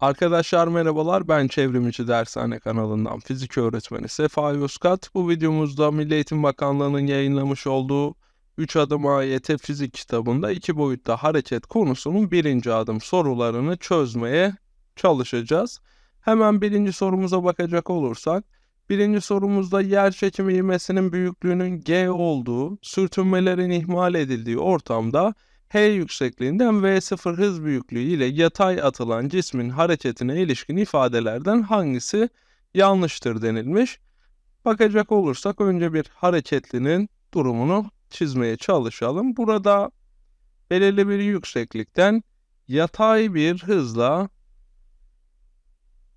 Arkadaşlar merhabalar ben Çevrimiçi Dershane kanalından fizik öğretmeni Sefa Yozkat. Bu videomuzda Milli Eğitim Bakanlığı'nın yayınlamış olduğu 3 adım AYT fizik kitabında iki boyutta hareket konusunun birinci adım sorularını çözmeye çalışacağız. Hemen birinci sorumuza bakacak olursak birinci sorumuzda yer çekimi ivmesinin büyüklüğünün g olduğu, sürtünmelerin ihmal edildiği ortamda h yüksekliğinden v0 hız büyüklüğü ile yatay atılan cismin hareketine ilişkin ifadelerden hangisi yanlıştır denilmiş. Bakacak olursak önce bir hareketlinin durumunu çizmeye çalışalım. Burada belirli bir yükseklikten yatay bir hızla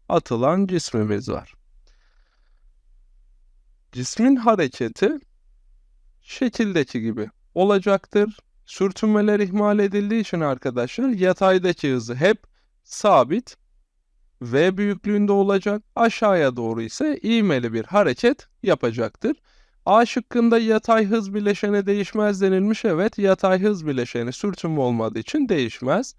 atılan cismimiz var. Cismin hareketi şekildeki gibi olacaktır. Sürtünmeler ihmal edildiği için arkadaşlar yataydaki hızı hep sabit V büyüklüğünde olacak. Aşağıya doğru ise ivmeli bir hareket yapacaktır. A şıkkında yatay hız bileşeni değişmez denilmiş. Evet yatay hız bileşeni sürtünme olmadığı için değişmez.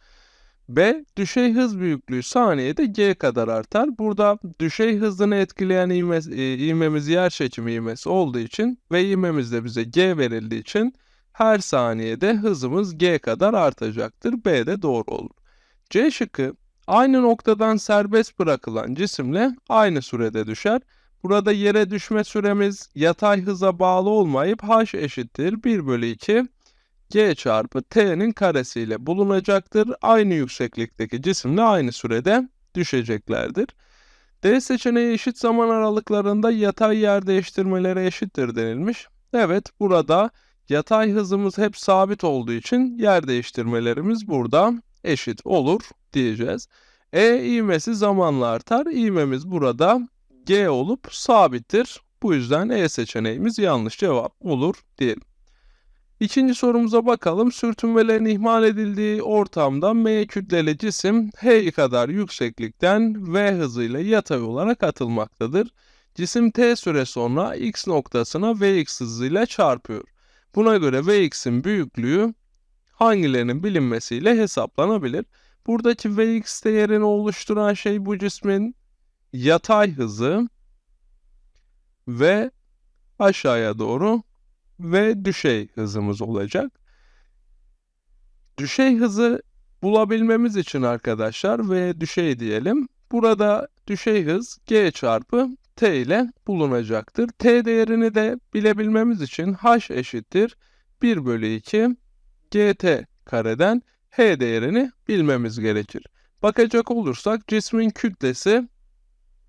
B düşey hız büyüklüğü saniyede g kadar artar. Burada düşey hızını etkileyen ivme, e, ivmemiz yer çekimi ivmesi olduğu için ve ivmemiz de bize g verildiği için her saniyede hızımız g kadar artacaktır. B de doğru olur. C şıkkı aynı noktadan serbest bırakılan cisimle aynı sürede düşer. Burada yere düşme süremiz yatay hıza bağlı olmayıp h eşittir 1 bölü 2 g çarpı t'nin karesiyle bulunacaktır. Aynı yükseklikteki cisimle aynı sürede düşeceklerdir. D seçeneği eşit zaman aralıklarında yatay yer değiştirmelere eşittir denilmiş. Evet burada yatay hızımız hep sabit olduğu için yer değiştirmelerimiz burada eşit olur diyeceğiz. E ivmesi zamanla artar. İvmemiz burada G olup sabittir. Bu yüzden E seçeneğimiz yanlış cevap olur diyelim. İkinci sorumuza bakalım. Sürtünmelerin ihmal edildiği ortamda M kütleli cisim H kadar yükseklikten V hızıyla yatay olarak atılmaktadır. Cisim T süre sonra X noktasına Vx hızıyla çarpıyor. Buna göre Vx'in büyüklüğü hangilerinin bilinmesiyle hesaplanabilir. Buradaki Vx değerini oluşturan şey bu cismin yatay hızı ve aşağıya doğru ve düşey hızımız olacak. Düşey hızı bulabilmemiz için arkadaşlar ve düşey diyelim. Burada düşey hız g çarpı t ile bulunacaktır. t değerini de bilebilmemiz için h eşittir 1 bölü 2 gt kareden h değerini bilmemiz gerekir. Bakacak olursak cismin kütlesi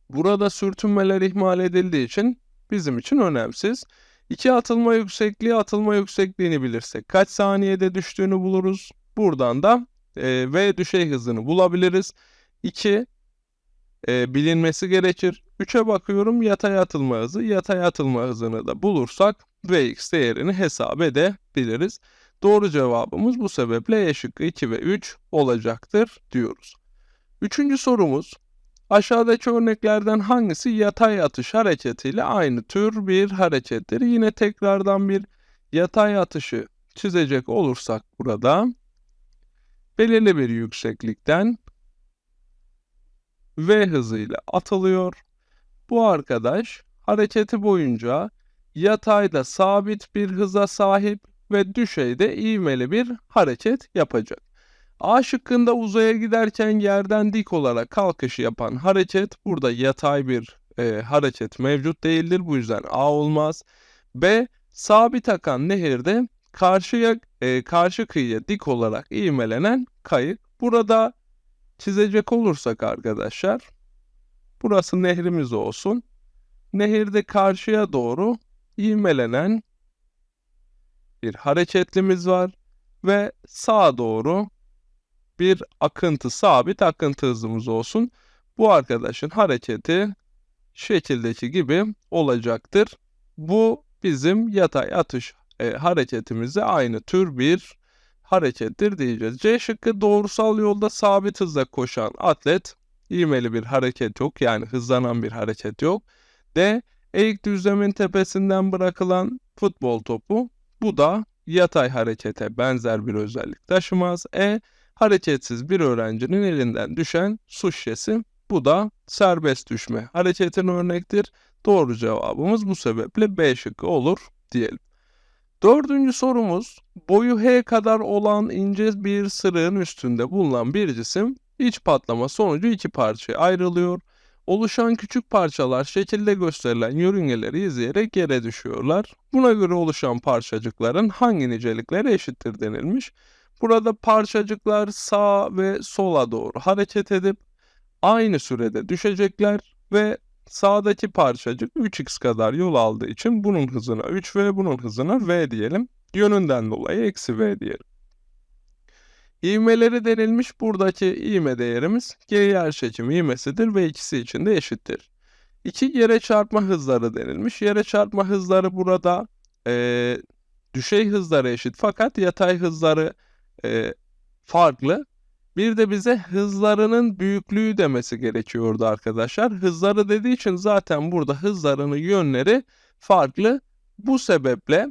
burada sürtünmeler ihmal edildiği için bizim için önemsiz. İki atılma yüksekliği atılma yüksekliğini bilirsek kaç saniyede düştüğünü buluruz. Buradan da e, v düşey hızını bulabiliriz. 2 e, bilinmesi gerekir. 3'e bakıyorum yatay atılma hızı. Yatay atılma hızını da bulursak Vx değerini hesap edebiliriz. Doğru cevabımız bu sebeple E şıkkı 2 ve 3 olacaktır diyoruz. Üçüncü sorumuz aşağıdaki örneklerden hangisi yatay atış hareketiyle aynı tür bir harekettir? Yine tekrardan bir yatay atışı çizecek olursak burada belirli bir yükseklikten v hızıyla atılıyor. Bu arkadaş hareketi boyunca yatayda sabit bir hıza sahip ve düşeyde ivmeli bir hareket yapacak. A şıkkında uzaya giderken yerden dik olarak kalkışı yapan hareket burada yatay bir e, hareket mevcut değildir. Bu yüzden A olmaz. B sabit akan nehirde karşıya e, karşı kıyıya dik olarak ivmelenen kayık. Burada çizecek olursak arkadaşlar burası nehrimiz olsun. Nehirde karşıya doğru ivmelenen bir hareketlimiz var ve sağa doğru bir akıntı sabit akıntı hızımız olsun. Bu arkadaşın hareketi şekildeki gibi olacaktır. Bu bizim yatay atış e, hareketimize aynı tür bir harekettir diyeceğiz. C şıkkı doğrusal yolda sabit hızla koşan atlet ivmeli bir hareket yok yani hızlanan bir hareket yok. D eğik düzlemin tepesinden bırakılan futbol topu bu da yatay harekete benzer bir özellik taşımaz. E hareketsiz bir öğrencinin elinden düşen su şişesi. Bu da serbest düşme hareketin örnektir. Doğru cevabımız bu sebeple B şıkkı olur diyelim. Dördüncü sorumuz boyu H kadar olan ince bir sırığın üstünde bulunan bir cisim iç patlama sonucu iki parçaya ayrılıyor. Oluşan küçük parçalar şekilde gösterilen yörüngeleri izleyerek yere düşüyorlar. Buna göre oluşan parçacıkların hangi niceliklere eşittir denilmiş. Burada parçacıklar sağa ve sola doğru hareket edip aynı sürede düşecekler ve sağdaki parçacık 3x kadar yol aldığı için bunun hızına 3v, bunun hızına v diyelim. Yönünden dolayı eksi v diyelim. İvmeleri denilmiş buradaki ivme değerimiz G yer çekimi ivmesidir ve ikisi için de eşittir. İki yere çarpma hızları denilmiş. Yere çarpma hızları burada e, düşey hızları eşit fakat yatay hızları e, farklı. Bir de bize hızlarının büyüklüğü demesi gerekiyordu arkadaşlar. Hızları dediği için zaten burada hızlarının yönleri farklı. Bu sebeple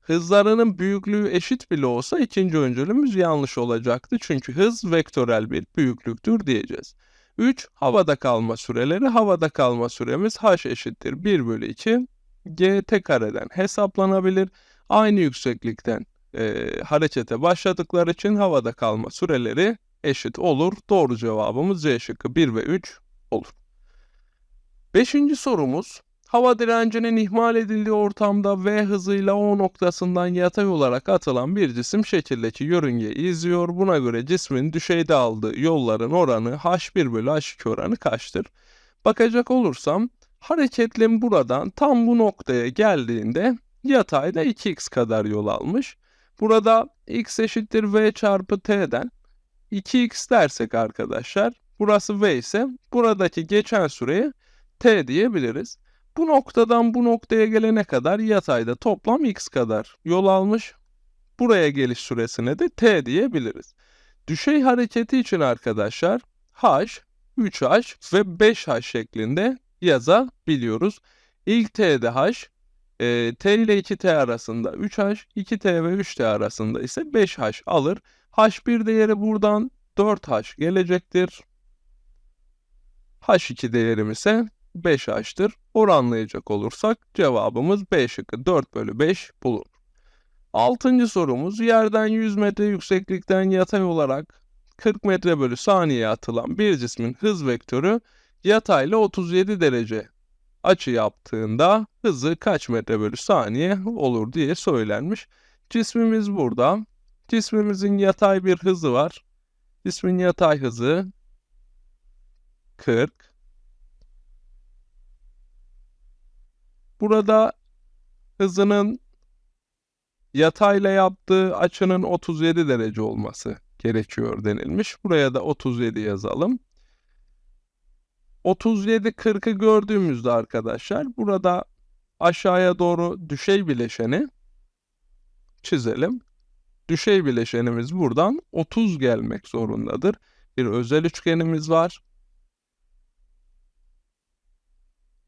hızlarının büyüklüğü eşit bile olsa ikinci öncülümüz yanlış olacaktı. Çünkü hız vektörel bir büyüklüktür diyeceğiz. 3. Havada kalma süreleri. Havada kalma süremiz h eşittir 1 bölü 2 gt kareden hesaplanabilir. Aynı yükseklikten e, harekete başladıkları için havada kalma süreleri eşit olur. Doğru cevabımız C şıkkı 1 ve 3 olur. Beşinci sorumuz hava direncinin ihmal edildiği ortamda V hızıyla O noktasından yatay olarak atılan bir cisim şekildeki yörüngeyi izliyor. Buna göre cismin düşeyde aldığı yolların oranı H1 bölü H2 oranı kaçtır? Bakacak olursam hareketlim buradan tam bu noktaya geldiğinde yatayda 2x kadar yol almış. Burada x eşittir v çarpı t'den 2x dersek arkadaşlar burası v ise buradaki geçen süreye t diyebiliriz. Bu noktadan bu noktaya gelene kadar yatayda toplam x kadar yol almış. Buraya geliş süresine de t diyebiliriz. Düşey hareketi için arkadaşlar h, 3h ve 5h şeklinde yazabiliyoruz. İlk t'de h, e, t ile 2t arasında 3h, 2t ve 3t arasında ise 5h alır. H1 değeri buradan 4H gelecektir. H2 değerim ise 5H'tır. Oranlayacak olursak cevabımız B şıkkı 4 bölü 5 bulunur. Altıncı sorumuz yerden 100 metre yükseklikten yatay olarak 40 metre bölü saniye atılan bir cismin hız vektörü yatayla 37 derece açı yaptığında hızı kaç metre bölü saniye olur diye söylenmiş. Cismimiz burada. Cismimizin yatay bir hızı var. Cismin yatay hızı 40. Burada hızının yatayla yaptığı açının 37 derece olması gerekiyor denilmiş. Buraya da 37 yazalım. 37 40'ı gördüğümüzde arkadaşlar burada aşağıya doğru düşey bileşeni çizelim. Düşey bileşenimiz buradan 30 gelmek zorundadır. Bir özel üçgenimiz var.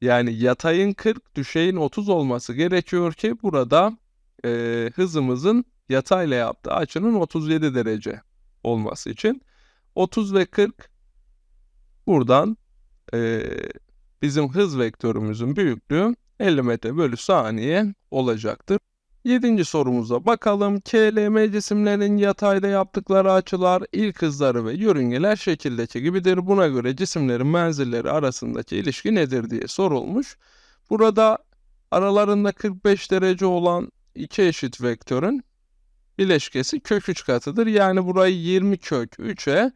Yani yatayın 40, düşeyin 30 olması gerekiyor ki burada e, hızımızın yatayla yaptığı açının 37 derece olması için. 30 ve 40 buradan e, bizim hız vektörümüzün büyüklüğü 50 metre bölü saniye olacaktır. Yedinci sorumuza bakalım. KLM cisimlerin yatayda yaptıkları açılar, ilk hızları ve yörüngeler şekildeki gibidir. Buna göre cisimlerin menzilleri arasındaki ilişki nedir diye sorulmuş. Burada aralarında 45 derece olan iki eşit vektörün bileşkesi kök 3 katıdır. Yani burayı 20 kök 3'e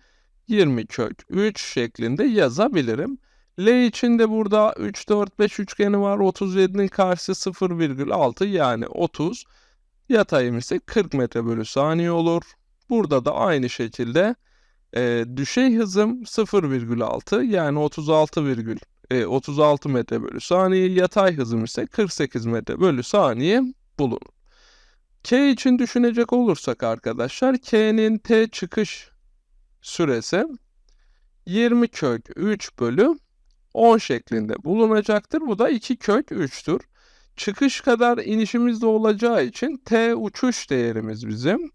20 kök 3 şeklinde yazabilirim. L için de burada 3, 4, 5 üçgeni var. 37'nin karşısı 0,6 yani 30. Yatayım ise 40 metre bölü saniye olur. Burada da aynı şekilde e, düşey hızım 0,6 yani 36, virgül, e, 36 metre bölü saniye. Yatay hızım ise 48 metre bölü saniye bulunur. K için düşünecek olursak arkadaşlar K'nin T çıkış süresi 20 kök 3 bölü 10 şeklinde bulunacaktır. Bu da 2 kök 3'tür. Çıkış kadar inişimiz de olacağı için t uçuş değerimiz bizim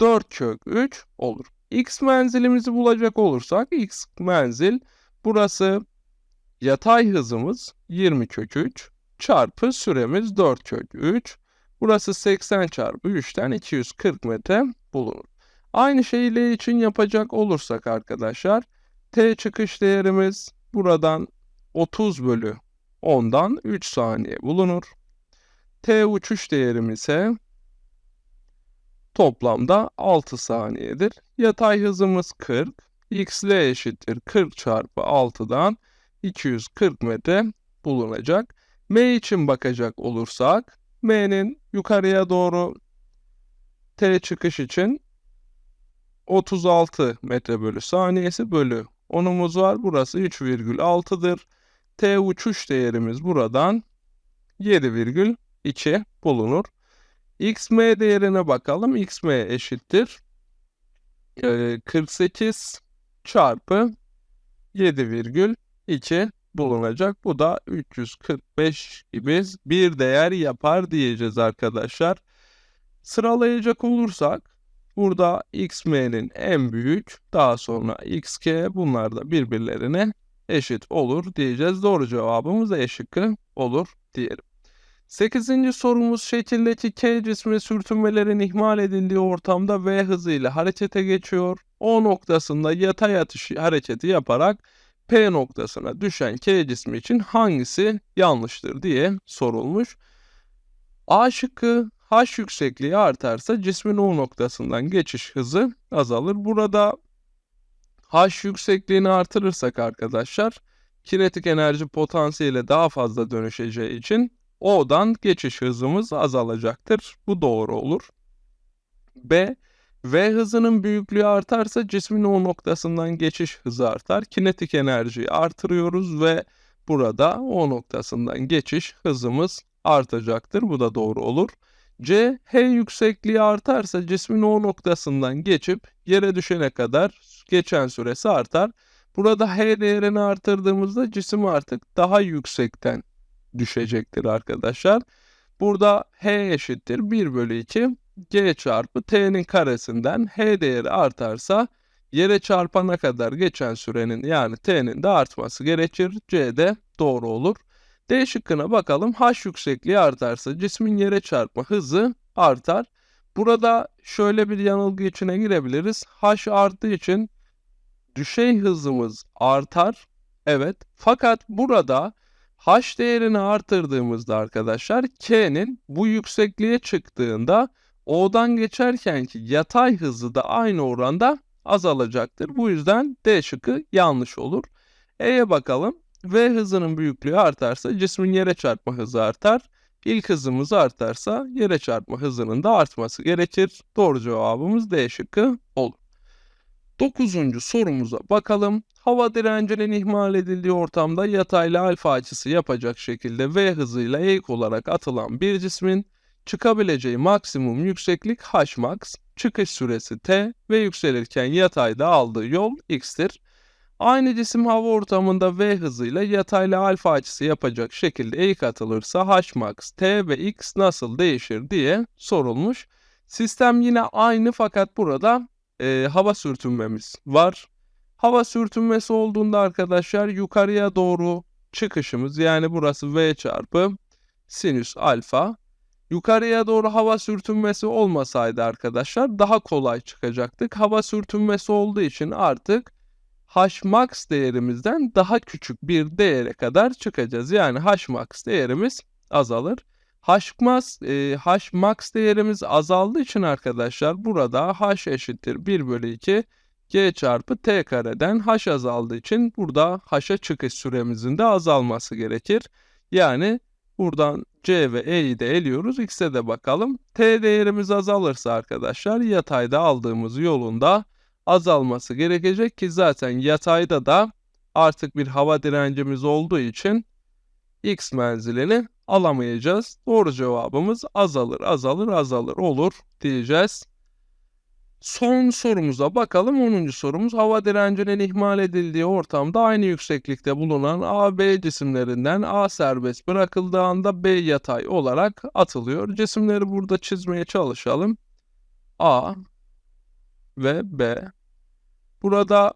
4 kök 3 olur. X menzilimizi bulacak olursak X menzil burası yatay hızımız 20 kök 3 çarpı süremiz 4 kök 3. Burası 80 çarpı 3'ten 240 metre bulunur. Aynı şeyi L için yapacak olursak arkadaşlar T çıkış değerimiz buradan 30 bölü 10'dan 3 saniye bulunur. T uçuş değerimiz ise toplamda 6 saniyedir. Yatay hızımız 40. XL eşittir 40 çarpı 6'dan 240 metre bulunacak. M için bakacak olursak M'nin yukarıya doğru T çıkış için 36 metre bölü saniyesi bölü 10'umuz var. Burası 3,6'dır. T uçuş değerimiz buradan 7,2 bulunur. XM değerine bakalım. XM eşittir. 48 çarpı 7,2 bulunacak. Bu da 345 gibi bir değer yapar diyeceğiz arkadaşlar. Sıralayacak olursak burada xm'nin en büyük daha sonra xk bunlar da birbirlerine eşit olur diyeceğiz. Doğru cevabımız E şıkkı olur diyelim. 8. sorumuz şekildeki K cismi sürtünmelerin ihmal edildiği ortamda V hızıyla harekete geçiyor. O noktasında yatay atış hareketi yaparak P noktasına düşen K cismi için hangisi yanlıştır diye sorulmuş. A şıkkı H yüksekliği artarsa cismin O noktasından geçiş hızı azalır. Burada H yüksekliğini artırırsak arkadaşlar kinetik enerji potansiyeli daha fazla dönüşeceği için O'dan geçiş hızımız azalacaktır. Bu doğru olur. B. V hızının büyüklüğü artarsa cismin O noktasından geçiş hızı artar. Kinetik enerjiyi artırıyoruz ve burada O noktasından geçiş hızımız artacaktır. Bu da doğru olur. C. H yüksekliği artarsa cismin O noktasından geçip yere düşene kadar geçen süresi artar. Burada H değerini artırdığımızda cisim artık daha yüksekten düşecektir arkadaşlar. Burada H eşittir 1 bölü 2 G çarpı T'nin karesinden H değeri artarsa yere çarpana kadar geçen sürenin yani T'nin de artması gerekir. C de doğru olur. D şıkkına bakalım. H yüksekliği artarsa cismin yere çarpma hızı artar. Burada şöyle bir yanılgı içine girebiliriz. H arttığı için düşey hızımız artar. Evet. Fakat burada H değerini artırdığımızda arkadaşlar K'nin bu yüksekliğe çıktığında O'dan geçerkenki yatay hızı da aynı oranda azalacaktır. Bu yüzden D şıkkı yanlış olur. E'ye bakalım. V hızının büyüklüğü artarsa cismin yere çarpma hızı artar. İlk hızımız artarsa yere çarpma hızının da artması gerekir. Doğru cevabımız D şıkkı olur. Dokuzuncu sorumuza bakalım. Hava direncinin ihmal edildiği ortamda yatayla alfa açısı yapacak şekilde V hızıyla eğik olarak atılan bir cismin çıkabileceği maksimum yükseklik h max, çıkış süresi t ve yükselirken yatayda aldığı yol x'tir. Aynı cisim hava ortamında v hızıyla yatayla alfa açısı yapacak şekilde eğik atılırsa h max, t ve x nasıl değişir diye sorulmuş. Sistem yine aynı fakat burada e, hava sürtünmemiz var. Hava sürtünmesi olduğunda arkadaşlar yukarıya doğru çıkışımız yani burası v çarpı sinüs alfa. Yukarıya doğru hava sürtünmesi olmasaydı arkadaşlar daha kolay çıkacaktık. Hava sürtünmesi olduğu için artık Hmax değerimizden daha küçük bir değere kadar çıkacağız. Yani Hmax değerimiz azalır. Hmax, e, Hmax değerimiz azaldığı için arkadaşlar burada H eşittir 1 bölü 2 G çarpı T kareden H azaldığı için burada H'a çıkış süremizin de azalması gerekir. Yani buradan C ve E'yi de eliyoruz. X'e de bakalım. T değerimiz azalırsa arkadaşlar yatayda aldığımız yolunda azalması gerekecek ki zaten yatayda da artık bir hava direncimiz olduğu için X menzilini alamayacağız. Doğru cevabımız azalır, azalır, azalır olur diyeceğiz. Son sorumuza bakalım. 10. sorumuz hava direncinin ihmal edildiği ortamda aynı yükseklikte bulunan A, B cisimlerinden A serbest bırakıldığı anda B yatay olarak atılıyor. Cisimleri burada çizmeye çalışalım. A ve B. Burada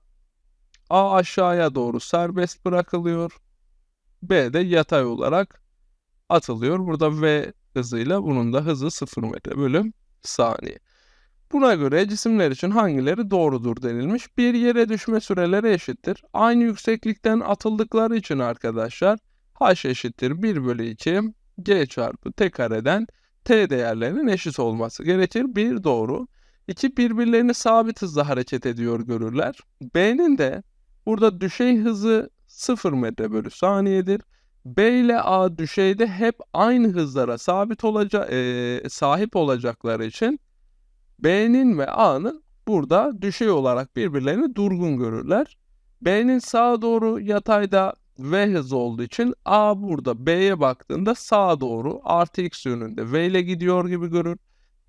A aşağıya doğru serbest bırakılıyor. B de yatay olarak atılıyor. Burada V hızıyla bunun da hızı 0 metre bölüm saniye. Buna göre cisimler için hangileri doğrudur denilmiş. Bir yere düşme süreleri eşittir. Aynı yükseklikten atıldıkları için arkadaşlar h eşittir 1 bölü 2 g çarpı t kareden t değerlerinin eşit olması gerekir. Bir doğru. İki birbirlerini sabit hızla hareket ediyor görürler. B'nin de burada düşey hızı 0 metre bölü saniyedir. B ile A düşeyde hep aynı hızlara sabit olacak sahip olacakları için B'nin ve A'nın burada düşey olarak birbirlerini durgun görürler. B'nin sağa doğru yatayda V hızı olduğu için A burada B'ye baktığında sağa doğru artı x yönünde V ile gidiyor gibi görür.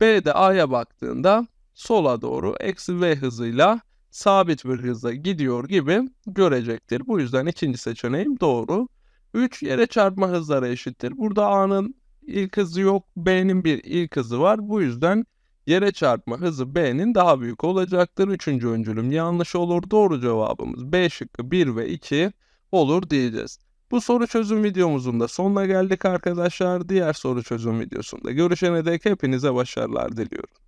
B de A'ya baktığında sola doğru eksi V hızıyla sabit bir hızla gidiyor gibi görecektir. Bu yüzden ikinci seçeneğim doğru. 3 yere çarpma hızları eşittir. Burada A'nın ilk hızı yok, B'nin bir ilk hızı var. Bu yüzden yere çarpma hızı B'nin daha büyük olacaktır. Üçüncü öncülüm yanlış olur. Doğru cevabımız B şıkkı 1 ve 2 olur diyeceğiz. Bu soru çözüm videomuzun da sonuna geldik arkadaşlar. Diğer soru çözüm videosunda görüşene dek hepinize başarılar diliyorum.